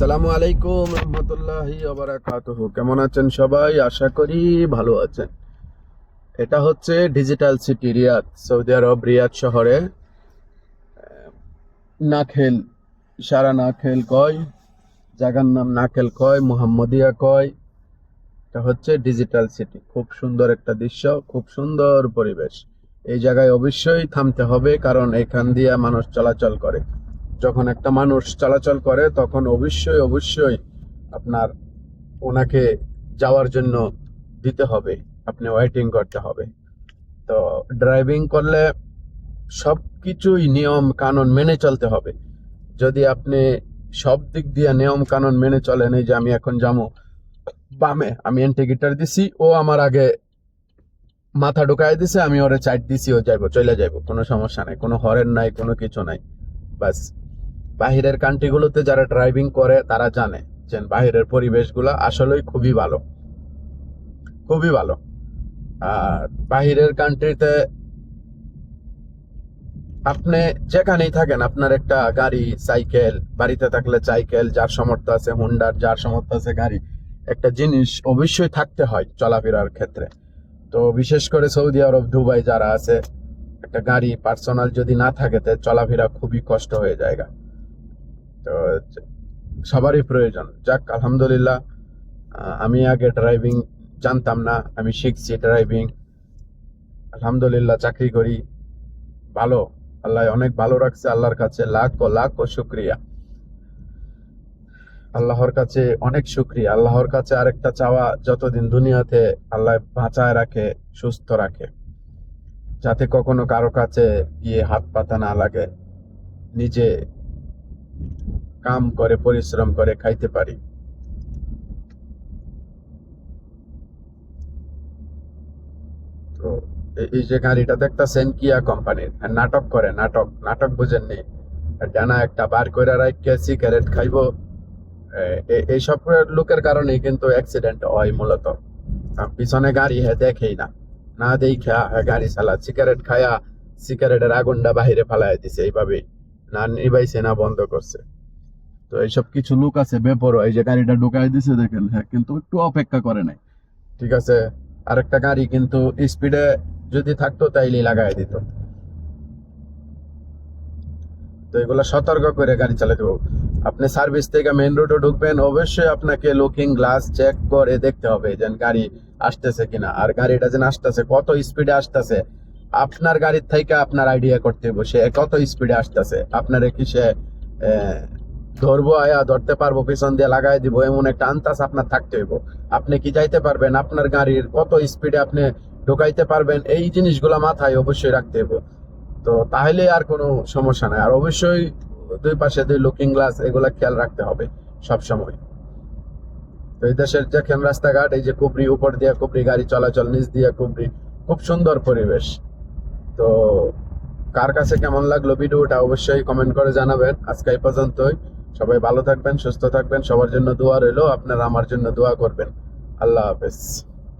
আসসালামু আলাইকুম রহমতুল্লাহি কেমন আছেন সবাই? আশা করি ভালো আছেন। এটা হচ্ছে ডিজিটাল সিটি রিয়াদ, সৌদি আরব রিয়াদ শহরে। নাখেল, সারা নাখেল কয় জায়গার নাম নাখেল কয়, মোহাম্মদিয়া কয়। এটা হচ্ছে ডিজিটাল সিটি। খুব সুন্দর একটা দৃশ্য, খুব সুন্দর পরিবেশ। এই জায়গায় অবশ্যই থামতে হবে, কারণ এখান দিয়ে মানুষ চলাচল করে। যখন একটা মানুষ চলাচল করে, তখন অবশ্যই অবশ্যই আপনার ওনাকে যাওয়ার জন্য দিতে হবে। আপনি ওয়েটিং করতে হবে। তো ড্রাইভিং করলে সব কিছুই নিয়ম কানুন মেনে চলতে হবে। যদি আপনি সব দিক দিয়ে নিয়ম কানুন মেনে চলেন, এই যে আমি এখন যাব বামে, আমি ইন্টিগ্রেটার দিছি, ও আমার আগে মাথা ঢুকাই দিছে, আমি ওরে চাইট দিছি, ও যাইবো, চলে যাইবো, কোনো সমস্যা নাই, কোনো হরেন নাই, কোনো কিছু নাই, বাস। বাহিরের কান্ট্রিগুলোতে যারা ড্রাইভিং করে, তারা জানে যে বাহিরের পরিবেশগুলো আসলেই খুবই ভালো। খুবই ভালো। আর বাহিরের কান্ট্রিতে আপনি যেখানেই থাকেন, আপনার একটা গাড়ি সাইকেল বাড়িতে থাকলে সাইকেল যার সামর্থ্য আছে হুন্ডার যার সামর্থ্য আছে গাড়ি, একটা জিনিস অবশ্যই থাকতে হয় চলাফেরার ক্ষেত্রে। তো বিশেষ করে সৌদি আরব দুবাই যারা আছে, একটা গাড়ি পার্সোনাল যদি না থাকে চলাফেরা খুবই কষ্ট হয়ে যায় তো, সবারই প্রয়োজন। যাক, আলহামদুলিল্লাহ আমি আগে ড্রাইভিং জানতাম না, আমি শিখছি ড্রাইভিং আলহামদুলিল্লাহ, চাকরি করি। ভালো, আল্লাহ অনেক ভালো রাখছে আল্লাহর কাছে। লাখ ও লাখ ও শুক্রিয়া। আল্লাহর কাছে অনেক শুক্রিয়া। আল্লাহর কাছে আরেকটা চাওয়া যতদিন দুনিয়াতে আল্লাহ বাঁচায় রাখে, সুস্থ রাখে। যাতে কখনো কারও কাছে গিয়ে হাত পাতা না লাগে। নিজে কাম করে, পরিশ্রম করে, খাইতে পারি। তো এই যে গাড়িটা দেখতেছেন কিয়া কোম্পানির? নাটক করে, নাটক। নাটক ডানা একটা বার করে সিগারেট খাইবো। এইসব লোকের কারণেই কিন্তু অ্যাক্সিডেন্ট হয় মূলত। পিছনে গাড়ি হ্যাঁ দেখেই না। না দেখা হ্যাঁ গাড়ি চালা, সিগারেট খায়া সিগারেটের আগুনটা বাহিরে ফালাই দিছে, এইভাবেই। না নিবাইছে, না বন্ধ করছে। তো এইসব কিছু লোক আছে বেপরো এই যে গাড়িটা ঢুকাই দিছে দেখেন হ্যাঁ কিন্তু একটু অপেক্ষা করে নাই। ঠিক আছে? আরেকটা গাড়ি কিন্তু স্পিডে যদি থাকতো তাইলেই লাগাই দিত। তো এগুলো সতর্ক করে গাড়ি চালাতে হবে। আপনি সার্ভিস থেকে মেইন রোডে ঢুকবেন, অবশ্যই আপনাকে লুকিং গ্লাস চেক করে দেখতে হবে যে গাড়ি আসতেছে কিনা। আর গাড়িটা যেন আসতেছে, কত স্পিডে আসতেছে, আপনার গাড়ির থেকে আপনার আইডিয়া করতে হবে কত স্পিডে আসতেছে। আপনার কি সে ধরবো, আয়া ধরতে পারব, পিছন দিয়ে লাগাই দিব, এমন একটা আন্তাজ আপনার থাকতে হইব। আপনি কি যাইতে পারবেন? আপনার গাড়ির কত স্পিডে আপনি ঢোকাইতে পারবেন? এই জিনিসগুলো মাথায় অবশ্যই রাখতে হবে তো তাহলে আর কোনো সমস্যা নাই। আর অবশ্যই দুই পাশে দুই লুকিং গ্লাস এগুলো খেয়াল রাখতে হবে সব সময় তো এই দেশের দেখেন রাস্তাঘাট, এই যে কুবরি, উপর দিয়ে কুবরি, গাড়ি চলাচল, নিচ দিয়ে কুবরি, খুব সুন্দর পরিবেশ। তো কার কাছে কেমন লাগল ভিডিওটা অবশ্যই কমেন্ট করে জানাবেন। আজকে এই পর্যন্তই। সবাই ভালো থাকবেন, সুস্থ থাকবেন, সবার জন্য দোয়া রইল, আপনারা আমার জন্য দোয়া করবেন। আল্লাহ হাফেজ।